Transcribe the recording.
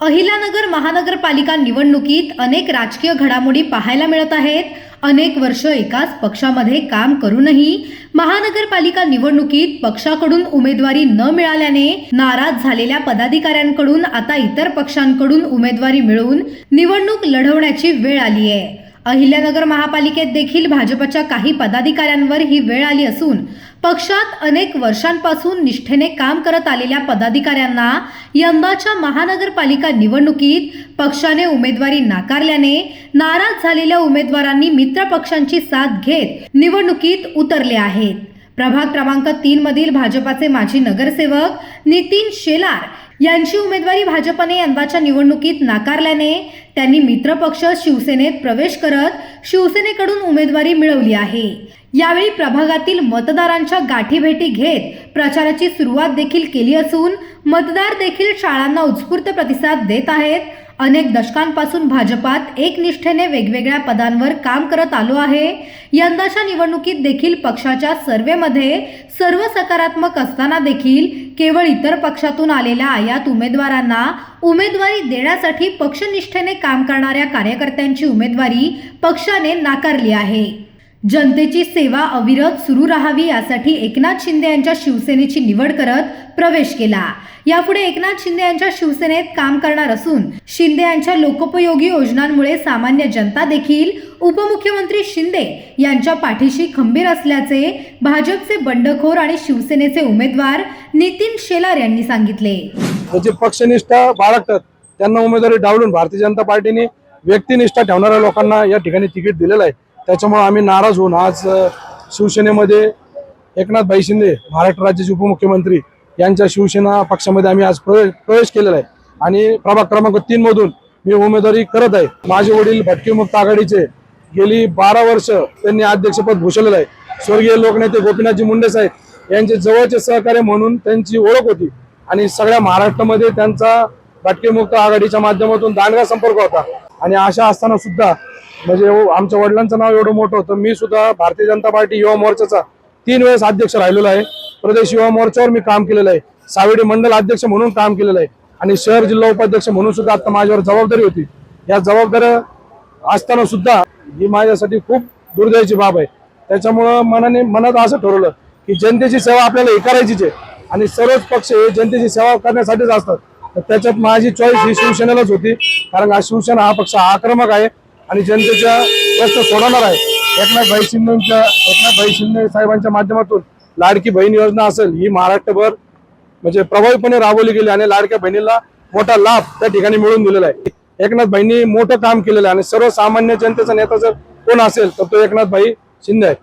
अहिलानगर महानगरपालिका निवडणुकीत अनेक राजकीय घडामोडी पाहायला मिळत आहेत. अनेक वर्ष एकाच पक्षामध्ये काम करूनही महानगरपालिका निवडणुकीत पक्षाकडून उमेदवारी न मिळाल्याने नाराज झालेल्या पदाधिकाऱ्यांकडून आता इतर पक्षांकडून उमेदवारी मिळवून निवडणूक लढवण्याची वेळ आली आहे अहिल्यानगर महापालिकेत देखील भाजपच्या काही पदाधिकाऱ्यांवर ही वेळ आली असून पक्षात अनेक वर्षांपासून निष्ठेने काम करत आलेल्या पदाधिकाऱ्यांना यंदाच्या महानगरपालिका निवडणुकीत पक्षाने उमेदवारी नाकारल्याने नाराज झालेल्या उमेदवारांनी मित्र पक्षांची साथ घेत निवडणुकीत उतरले आहेत. प्रभाग क्रमांक तीन मधील भाजपाचे माजी नगरसेवक नितीन शेलार यांची उमेदवारी भाजपने यंदाच्या निवडणुकीत नाकारल्याने त्यांनी मित्रपक्ष शिवसेनेत प्रवेश करत शिवसेनेकडून उमेदवारी मिळवली आहे. यावेळी प्रभागातील मतदारांच्या गाठीभेटी घेत प्रचाराची सुरुवात देखील केली असून मतदार देखील शाळांना उत्स्फूर्त प्रतिसाद देत आहेत. अनेक दशकांपासून भाजपात एकनिष्ठेने वेगवेगळ्या पदांवर काम करत आलो आहे. यंदाच्या निवडणुकीत देखील पक्षाच्या सर्वेमध्ये सर्व सकारात्मक असताना देखील केवळ इतर पक्षातून आलेल्या आयात उमेदवारांना उमेदवारी देण्यासाठी पक्षनिष्ठेने काम करणाऱ्या कार्यकर्त्यांची उमेदवारी पक्षाने नाकारली आहे. जनतेची सेवा अविरत सुरू राहावी यासाठी एकनाथ शिंदे यांच्या शिवसेनेची निवड करत प्रवेश केला. यापुढे एकनाथ शिंदे यांच्या शिवसेनेत काम करणार असून शिंदे यांच्या लोकोपयोगी योजनांमुळे सामान्य जनता देखील उपमुख्यमंत्री शिंदे यांच्या पाठीशी खंबीर असल्याचे भाजपचे बंडखोर आणि शिवसेनेचे उमेदवार नितीन शेलार यांनी सांगितले. जे पक्षनिष्ठा बाळगतात त्यांना उमेदवारी डावलून भारतीय जनता पार्टीने व्यक्तिनिष्ठा ठेवणाऱ्या लोकांना या ठिकाणी तिकीट दिलेलं आहे. त्याच्यामुळे आम्ही नाराज होऊन आज शिवसेनेमध्ये शिवसेनेमध्ये एकनाथभाई शिंदे महाराष्ट्र राज्याचे उपमुख्यमंत्री यांच्या शिवसेना पक्षामध्ये आम्ही आज प्रवेश प्रवेश केलेला आहे. आणि प्रभाग क्रमांक तीन मधून मी उमेदवारी करत आहे. माझे वडील भटके मुक्त आघाडीचे गेली बारा वर्ष त्यांनी अध्यक्षपद भूषवलेलं आहे. स्वर्गीय लोकनेते गोपीनाथजी मुंडे साहेब यांचे जवळचे सहकार्य म्हणून त्यांची ओळख होती. आणि सगळ्या महाराष्ट्रामध्ये त्यांचा भटके मुक्त आघाडीच्या माध्यमातून दांडगा संपर्क होता. आणि अशा असताना सुद्धा म्हणजे आमच्या वडिलांचं नाव एवढं मोठं होतं मी सुद्धा भारतीय जनता पार्टी युवा मोर्चाचा तीन वेळेस अध्यक्ष राहिलेलो आहे. प्रदेश युवा मोर्चावर मी काम केलेलं आहे. सावेडी मंडल अध्यक्ष म्हणून काम केलेलं आहे. आणि शहर जिल्हा उपाध्यक्ष म्हणून सुद्धा आता माझ्यावर जबाबदारी होती. या जबाबदाऱ्या असताना सुद्धा ही माझ्यासाठी खूप दुर्दैवाची बाब आहे. त्याच्यामुळं मनाने मनात असं ठरवलं की जनतेची सेवा आपल्याला हे करायचीच आहे. आणि सर्वच पक्ष हे जनतेची सेवा करण्यासाठीच असतात. तर त्याच्यात माझी चॉईस ही शिवसेनेलाच होती. कारण हा शिवसेना हा पक्ष आक्रमक आहे आणि जनतेच्या प्रश्न सोडवणार आहे. एकनाथ भाई शिंदेच्या एकनाथ भाई शिंदे साहेबांच्या माध्यमातून लाडकी बहीण योजना असेल ही महाराष्ट्रभर म्हणजे प्रभावीपणे राबवली गेली आणि लाडक्या बहिणीला मोठा लाभ त्या ठिकाणी मिळून दिलेला आहे. एकनाथ भाईंनी मोठं काम केलेलं आहे आणि सर्वसामान्य जनतेचा नेता जर कोण असेल तर तो एकनाथ भाई शिंदे आहे.